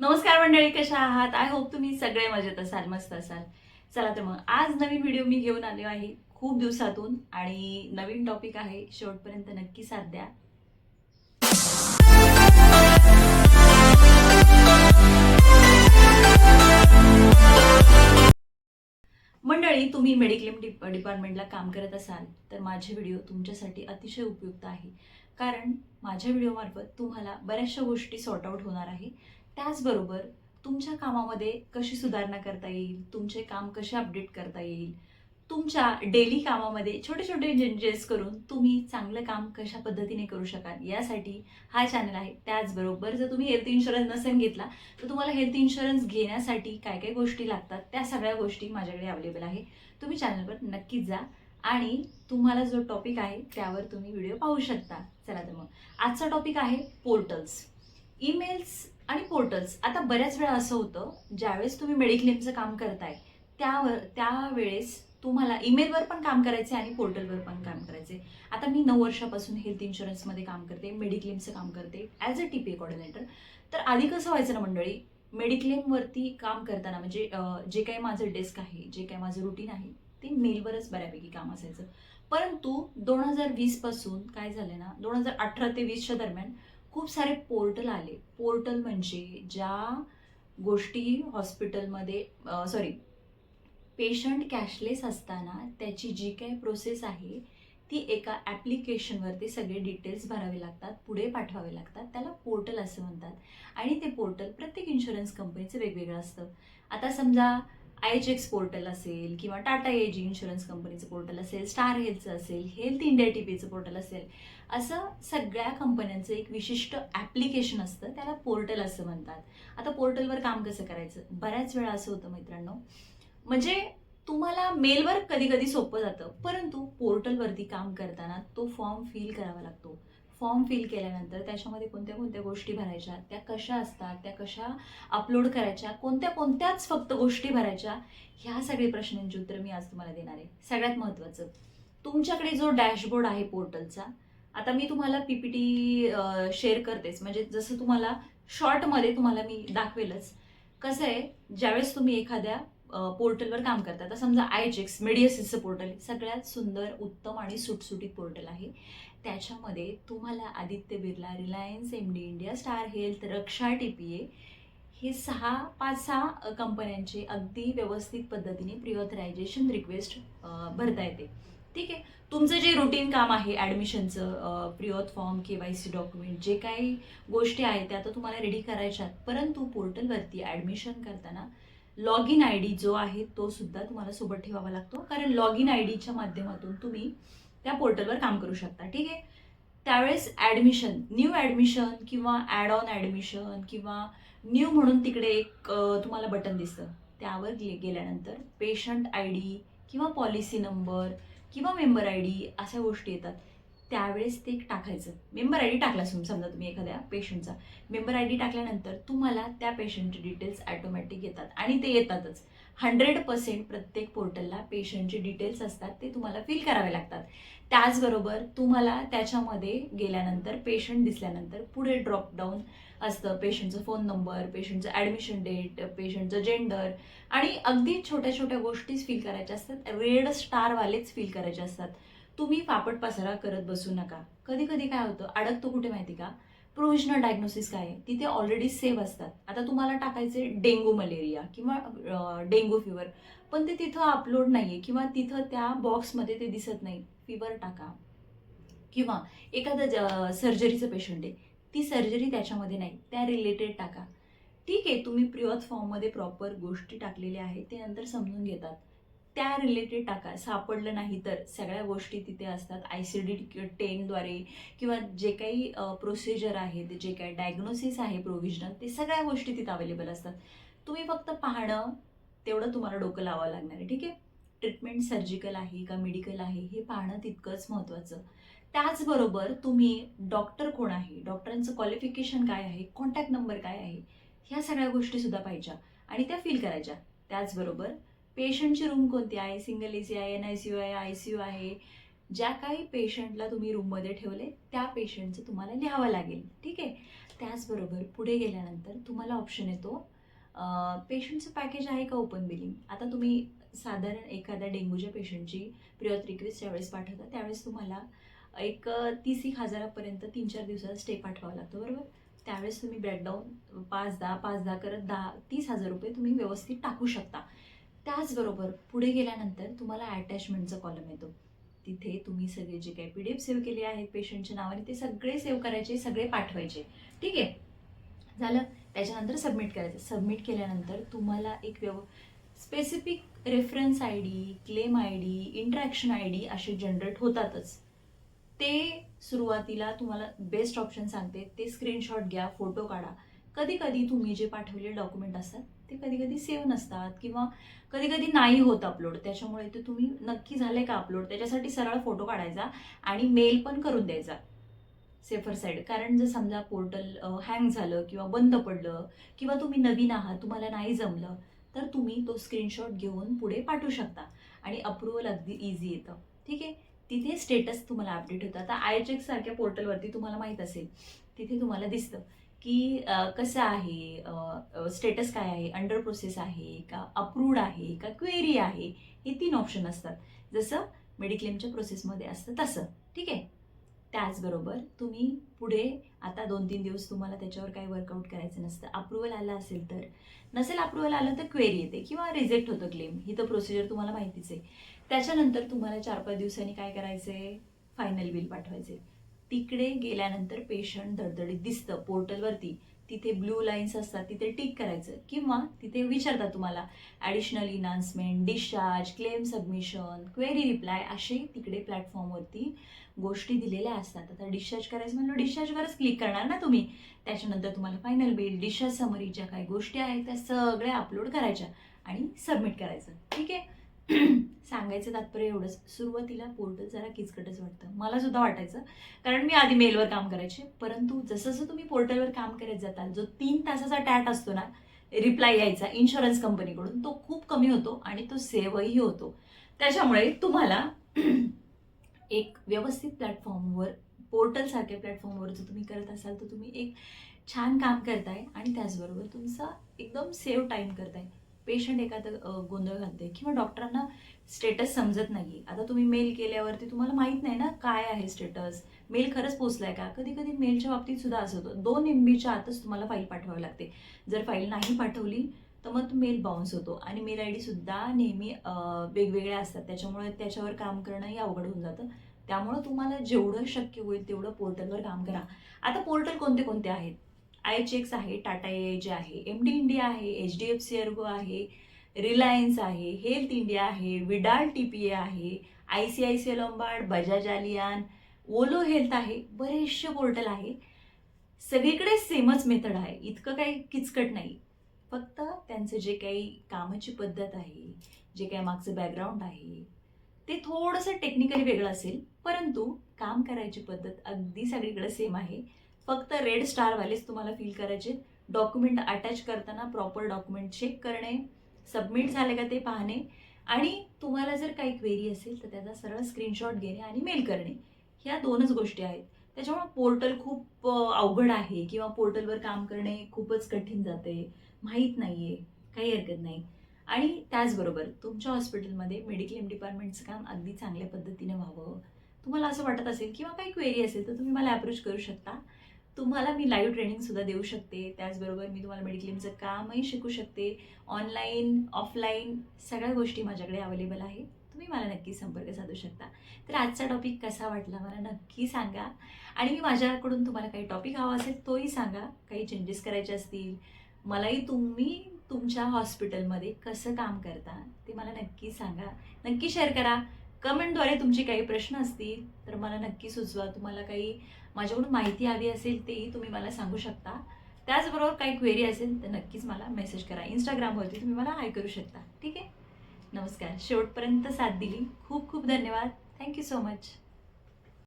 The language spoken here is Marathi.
नमस्कार मंडळी कशा आहात? आय होप तुम्ही सगळे मजेत असाल मस्त असाल. चला तर मग आज नवीन व्हिडिओ मी घेऊन आलो आहे खूप दिवसातून आणि नवीन टॉपिक आहे शेवटपर्यंत नक्की साथ द्या. मंडळी तुम्ही मेडिक्लेम डिप डिपार्टमेंटला काम करत असाल तर माझे व्हिडिओ तुमच्यासाठी अतिशय उपयुक्त आहे. कारण माझ्या व्हिडिओमार्फत तुम्हाला बऱ्याचशा गोष्टी सॉर्ट आउट होणार आहे. त्याचबरोबर तुमच्या कामामध्ये कशी सुधारणा करता येईल? तुमचे काम कसे अपडेट करता येईल? तुमच्या डेली कामामध्ये छोटे छोटे चेंजेस करून तुम्ही चांगलं काम कशा पद्धतीने करू शकाल? यासाठी हा चॅनल आहे. त्याचबरोबर जर तुम्ही हेल्थ इन्शुरन्स नसेल घेतला तर तुम्हाला हेल्थ इन्शुरन्स घेण्यासाठी काय काय गोष्टी लागतात? त्या सगळ्या गोष्टी माझ्याकडे अवेलेबल आहे. तुम्ही चॅनलवर नक्कीच जा. आणि तुम्हाला जो टॉपिक आहे त्यावर तुम्ही व्हिडिओ पाहू शकता. चला तर मग. आजचा टॉपिक आहे पोर्टल्स ईमेल्स आणि पोर्टल्स आता बऱ्याच वेळा असं होतं ज्यावेळेस तुम्ही मेडिक्लेमचं काम करताय त्यावर त्यावेळेस तुम्हाला ईमेलवर पण काम करायचे आणि पोर्टलवर पण काम करायचे आता मी नऊ वर्षापासून हेल्थ इन्शुरन्समध्ये काम करते मेडिक्लेमचं काम करते as a T P A coordinator तर आधी कसं व्हायचं ना मंडळी मेडिक्लेमवरती काम करताना म्हणजे जे काही माझं डेस्क आहे जे काही माझं रुटीन आहे ते मेलवरच बऱ्यापैकी काम असायचं. परंतु दोन हजार वीसपासून काय झालं ना दोन हजार अठरा ते वीसच्या दरम्यान खूप सारे पोर्टल आले. पोर्टल म्हणजे ज्या गोष्टी हॉस्पिटलमध्ये सॉरी पेशंट कॅशलेस असताना त्याची जी काही प्रोसेस आहे ती एका ॲप्लिकेशनवरती सगळे डिटेल्स भरावे लागतात पुढे पाठवावे लागतात. त्याला पोर्टल असं म्हणतात. आणि ते पोर्टल प्रत्येक इन्शुरन्स कंपनीचं वेगवेगळं असतं. आता समजा आय एच एक्स पोर्टल असेल किंवा टाटा एज इन्शुरन्स कंपनीचं पोर्टल असेल स्टार हेल्थचं असेल हेल्थ इंडिया टी पीचं पोर्टल असेल असं सगळ्या कंपन्यांचं एक विशिष्ट ॲप्लिकेशन असतं त्याला पोर्टल असं म्हणतात. आता पोर्टलवर काम कसं करायचं? बऱ्याच वेळा असं होतं मित्रांनो. म्हणजे तुम्हाला मेलवर कधी कधी सोपं जातं परंतु पोर्टलवरती काम करताना तो फॉर्म फिल करावा लागतो. फॉर्म फिल केल्यानंतर त्याच्यामध्ये कोणत्या कोणत्या गोष्टी भरायच्या त्या कशा असतात त्या कशा अपलोड करायच्या कोणत्या कोणत्याच फक्त गोष्टी भरायच्या ह्या सगळ्या प्रश्नांची उत्तर मी आज तुम्हाला देणार आहे. सगळ्यात महत्त्वाचं तुमच्याकडे जो डॅशबोर्ड आहे पोर्टलचा आता मी तुम्हाला पीपीटी शेअर करतेच. म्हणजे जसं तुम्हाला शॉर्टमध्ये तुम्हाला मी दाखवेलच. कसं आहे ज्यावेळेस तुम्ही एखाद्या पोर्टलवर काम करतात. आता समजा आयजेक्स मेडियसिसचं पोर्टल सगळ्यात सुंदर उत्तम आणि सुटसुटीत पोर्टल आहे. त्याच्यामध्ये तुम्हाला Aditya Birla Reliance M D India star health Raksha T P A हे सहा पाच सहा कंपन्यांचे अगदी व्यवस्थित पद्धतीने प्रिऑथरायझेशन रिक्वेस्ट भरता येते. ठीक आहे? तुमचं जे रुटीन काम आहे ॲडमिशनचं preauth form K Y C document जे काही गोष्टी आहेत त्या तर तुम्हाला रेडी करायच्या आहेत. परंतु पोर्टलवरती ॲडमिशन करताना लॉग इन आय डी जो आहे तो सुद्धा तुम्हाला सोबत ठेवावा लागतो. कारण लॉग इन आय डीच्या माध्यमातून तुम्ही त्या पोर्टलवर काम करू शकता. ठीक आहे? त्यावेळेस ॲडमिशन न्यू ॲडमिशन किंवा ॲड ऑन ॲडमिशन किंवा न्यू म्हणून तिकडे एक तुम्हाला बटन दिसतं. त्यावर गे गेल्यानंतर पेशंट आय डी किंवा पॉलिसी नंबर किंवा मेंबर आय डी अशा गोष्टी येतात. त्यावेळेस ते टाकायचं. मेंबर आय डी टाकला समजा तुम्ही एखाद्या पेशंटचा मेंबर आय डी टाकल्यानंतर तुम्हाला त्या पेशंटचे डिटेल्स ॲटोमॅटिक येतात आणि ते येतातच. हंड्रेड पर्सेंट प्रत्येक पोर्टलला पेशंटचे डिटेल्स असतात ते तुम्हाला फिल करावे लागतात. त्याचबरोबर तुम्हाला त्याच्यामध्ये गेल्यानंतर पेशंट दिसल्यानंतर पुढे ड्रॉपडाऊन असतं. पेशंटचं फोन नंबर पेशंटचं ॲडमिशन डेट पेशंटचं जेंडर आणि अगदी छोट्या छोट्या गोष्टीच फिल करायच्या असतात. रेड स्टारवालेच फिल करायचे असतात. तुम्ही फापट पसारा करत बसू नका. कधी कधी काय होतं अडकतो कुठे माहिती का? प्रोव्हिजनल डायग्नोसिस काय आहे? तिथे ऑलरेडी सेव्ह असतात. आता तुम्हाला टाकायचे डेंगू मलेरिया किंवा डेंगू फिवर पण ते तिथं अपलोड नाही आहे किंवा तिथं त्या बॉक्समध्ये ते दिसत नाही. फिवर टाका. किंवा एखादं सर्जरीचं पेशंट आहे. ती सर्जरी त्याच्यामध्ये नाही. त्या रिलेटेड टाका. ठीक आहे तुम्ही प्रिऑथ फॉर्ममध्ये प्रॉपर गोष्टी टाकलेल्या आहेत ते नंतर समजून घेतात. त्या रिलेटेड टाका. सापडलं नाही तर. सगळ्या गोष्टी तिथे असतात. आय सी डी टेनद्वारे किंवा जे काही प्रोसिजर आहेत जे काही डायग्नोसिस आहे प्रोव्हिजनल ते सगळ्या गोष्टी तिथे अवेलेबल असतात. तुम्ही फक्त पाहणं तेवढं तुम्हाला डोकं लावावं लागणार आहे. ठीक आहे? ट्रीटमेंट सर्जिकल आहे का मेडिकल आहे हे पाहणं तितकंच महत्त्वाचं त्याचबरोबर तुम्ही डॉक्टर कोण आहे? डॉक्टरांचं क्वालिफिकेशन काय आहे? कॉन्टॅक्ट नंबर काय आहे? ह्या सगळ्या गोष्टीसुद्धा पाहिजे आणि त्या फील करायच्या. त्याचबरोबर पेशंटची रूम कोणती आहे? सिंगल ए सी आहे एन आय सी यू आहे आय सी यू आहे. ज्या काही पेशंटला तुम्ही रूममध्ये ठेवले त्या पेशंटचं तुम्हाला लिहावं लागेल. ठीक आहे? त्याचबरोबर पुढे गेल्यानंतर तुम्हाला ऑप्शन येतो पेशंटचं पॅकेज आहे का ओपन बिलिंग आता तुम्ही साधारण एखाद्या डेंग्यूच्या पेशंटची प्रिऑथ रिक्वेस्ट ज्यावेळेस पाठवता त्यावेळेस तुम्हाला एक तीस एक हजारापर्यंत तीन चार दिवसाचा स्टे पाठवावा लागतो बरोबर? त्यावेळेस तुम्ही ब्रेकडाऊन पाच दहा पाच दहा करत दहा तीस हजार रुपये तुम्ही व्यवस्थित टाकू शकता. त्याचबरोबर पुढे गेल्यानंतर तुम्हाला अटॅचमेंटचा कॉलम येतो. तिथे तुम्ही सगळे जे काही पी डी एफ सेव्ह केले आहेत पेशंटच्या नावाने ते सगळे सेव्ह करायचे सगळे पाठवायचे. ठीक आहे? झालं? त्याच्यानंतर सबमिट करायचं. सबमिट केल्यानंतर तुम्हाला एक व्यव specific reference I D claim I D interaction I D असे जनरेट होतातच. ते सुरुवातीला तुम्हाला बेस्ट ऑप्शन सांगते. ते स्क्रीनशॉट घ्या फोटो काढा. कधी कधी तुम्ही जे पाठवलेले डॉक्युमेंट असतात ते कधी कधी सेव्ह नसतात किंवा कधी कधी नाही होत अपलोड त्याच्यामुळे ते तुम्ही नक्की झाले का अपलोड त्याच्यासाठी सरळ फोटो काढायचा आणि मेल पण करून द्यायचा. सेफर साईड कारण जर समजा पोर्टल हँग झालं किंवा बंद पडलं किंवा तुम्ही नवीन आहात तुम्हाला नाही जमलं तर तुम्ही तो स्क्रीनशॉट घेऊन पुढे पाठवू शकता आणि अप्रुव्हल अगदी इझी येतं. ठीक आहे? तिथे स्टेटस तुम्हाला अपडेट होतं. आता आय चेक सारख्या पोर्टलवरती तुम्हाला माहीत असेल. तिथे तुम्हाला दिसतं. की कसं आहे? स्टेटस काय आहे? अंडर प्रोसेस आहे का? अप्रूव्ड आहे का? क्वेरी आहे? हे तीन ऑप्शन असतात. जसं मेडिक्लेमच्या प्रोसेसमध्ये असतं तसं. ठीक आहे? त्याचबरोबर तुम्ही पुढे आता दोन तीन दिवस तुम्हाला त्याच्यावर काही वर्कआउट करायचं नसतं. अप्रुव्हल आलं असेल तर. नसेल अप्रुव्हल आलं तर क्वेरी येते किंवा रिजेक्ट होतं क्लेम ही तर प्रोसिजर तुम्हाला माहितीच आहे. त्याच्यानंतर तुम्हाला चार पाच दिवसांनी काय करायचं आहे फायनल बिल पाठवायचे तिकडे गेल्यानंतर पेशंट धडधडीत दिसतं. पोर्टलवरती तिथे ब्ल्यू लाईन्स असतात तिथे टिक करायचं किंवा तिथे विचारतात तुम्हाला additional enhancement discharge claim submission query reply असे तिकडे प्लॅटफॉर्मवरती गोष्टी दिलेल्या असतात. आता डिस्चार्ज करायचं म्हणलं डिस्चार्जवरच क्लिक करणार ना तुम्ही? त्याच्यानंतर तुम्हाला फायनल बिल डिस्चार्ज समरी ज्या काही गोष्टी आहेत त्या सगळ्या अपलोड करायच्या आणि सबमिट करायचं. ठीक आहे? सांगायचं तात्पर्य एवढंच. सुरुवातीला पोर्टल जरा किचकटच वाटतं. मला सुद्धा वाटायचं कारण मी आधी मेलवर काम करायचे. परंतु जसं जसं तुम्ही पोर्टलवर काम करत जाताल जो तीन तासाचा टॅट असतो ना रिप्लाय यायचा इन्शुरन्स कंपनीकडून तो खूप कमी होतो आणि तो सेवही होतो. त्याच्यामुळे तुम्हाला एक व्यवस्थित प्लॅटफॉर्मवर पोर्टलसारख्या प्लॅटफॉर्मवर जर तुम्ही करत असाल तर तुम्ही एक छान काम करताय आणि त्याचबरोबर तुमचा एकदम सेव्ह टाईम करताय. पेशंट एखादं गोंधळ घालते किंवा डॉक्टरांना स्टेटस समजत नाही आता तुम्ही मेल केल्यावरती तुम्हाला माहीत नाही ना काय आहे स्टेटस. मेल खरंच पोचलाय का? कधी कधी मेलच्या बाबतीत सुद्धा असं होतं. दोन एम बीच्या आतच तुम्हाला फाईल पाठवावी लागते. जर फाईल नाही पाठवली तर मग तो मेल बाउन्स होतो. आणि मेल आय डीसुद्धा नेहमी वेगवेगळ्या असतात. त्याच्यामुळे त्याच्यावर काम करणंही अवघड होऊन जातं. त्यामुळं तुम्हाला जेवढं शक्य होईल तेवढं पोर्टलवर काम करा. आता पोर्टल कोणते कोणते आहेत? आय चेक्स आहे टाटा ए जे आहे एम डी इंडिया आहे H D F C Ergo आहे रिलायन्स आहे हेल्थ इंडिया आहे विडाल टी पी ए आहे I C I C Lombard Bajaj Allianz ओलो हेल्थ आहे बरेचसे पोर्टल आहे. सगळीकडे सेमच मेथड आहे इतकं काही किचकट नाही. फक्त त्यांचं जे काही कामाची पद्धत आहे जे काही मागचं बॅकग्राऊंड आहे ते थोडंसं टेक्निकली वेगळं असेल परंतु काम करायची पद्धत अगदी सगळीकडे सेम आहे. फक्त रेड स्टारवालेच तुम्हाला फील करायचे. डॉक्युमेंट अटॅच करताना प्रॉपर डॉक्युमेंट चेक करणे सबमिट झाले का ते पाहणे. आणि तुम्हाला जर काही क्वेरी असेल तर त्याचा सरळ स्क्रीनशॉट घेणे आणि मेल करणे. ह्या दोनच गोष्टी आहेत. त्याच्यामुळे पोर्टल खूप अवघड आहे किंवा पोर्टलवर काम करणे खूपच कठीण जाते. माहीत नाही आहे काही हरकत नाही. आणि त्याचबरोबर तुमच्या हॉस्पिटलमध्ये मेडिक्लेम डिपार्टमेंटचं काम अगदी चांगल्या पद्धतीने व्हावं. तुम्हाला असं वाटत असेल किंवा काही क्वेरी असेल तर तुम्ही मला अप्रोच करू शकता. तुम्हाला मी लाईव्ह ट्रेनिंगसुद्धा देऊ शकते. त्याचबरोबर मी तुम्हाला मेडिक्लेमचं कामही शिकू शकते. ऑनलाईन ऑफलाईन सगळ्या गोष्टी माझ्याकडे अवेलेबल आहे. तुम्ही मला नक्की संपर्क साधू शकता. तर आजचा टॉपिक कसा वाटला मला नक्की सांगा. आणि मी माझ्याकडून तुम्हाला काही टॉपिक हवा असेल तोही सांगा. काही चेंजेस करायचे असतील मलाही तुम्ही तुमच्या हॉस्पिटलमध्ये कसं काम करता ते मला नक्की सांगा. नक्की शेअर करा. कमेंटद्वारे तुमचे काही प्रश्न असतील तर मला नक्की सुचवा. तुम्हाला काही माझ्याकडून माहिती हवी असेल तेही तुम्ही मला सांगू शकता. त्याचबरोबर काही क्वेरी असेल तर नक्कीच मला मेसेज करा. इंस्टाग्रामवरती तुम्ही मला हाय करू शकता. ठीक आहे? नमस्कार. शेवटपर्यंत साथ दिली. खूप खूप धन्यवाद. Thank you so much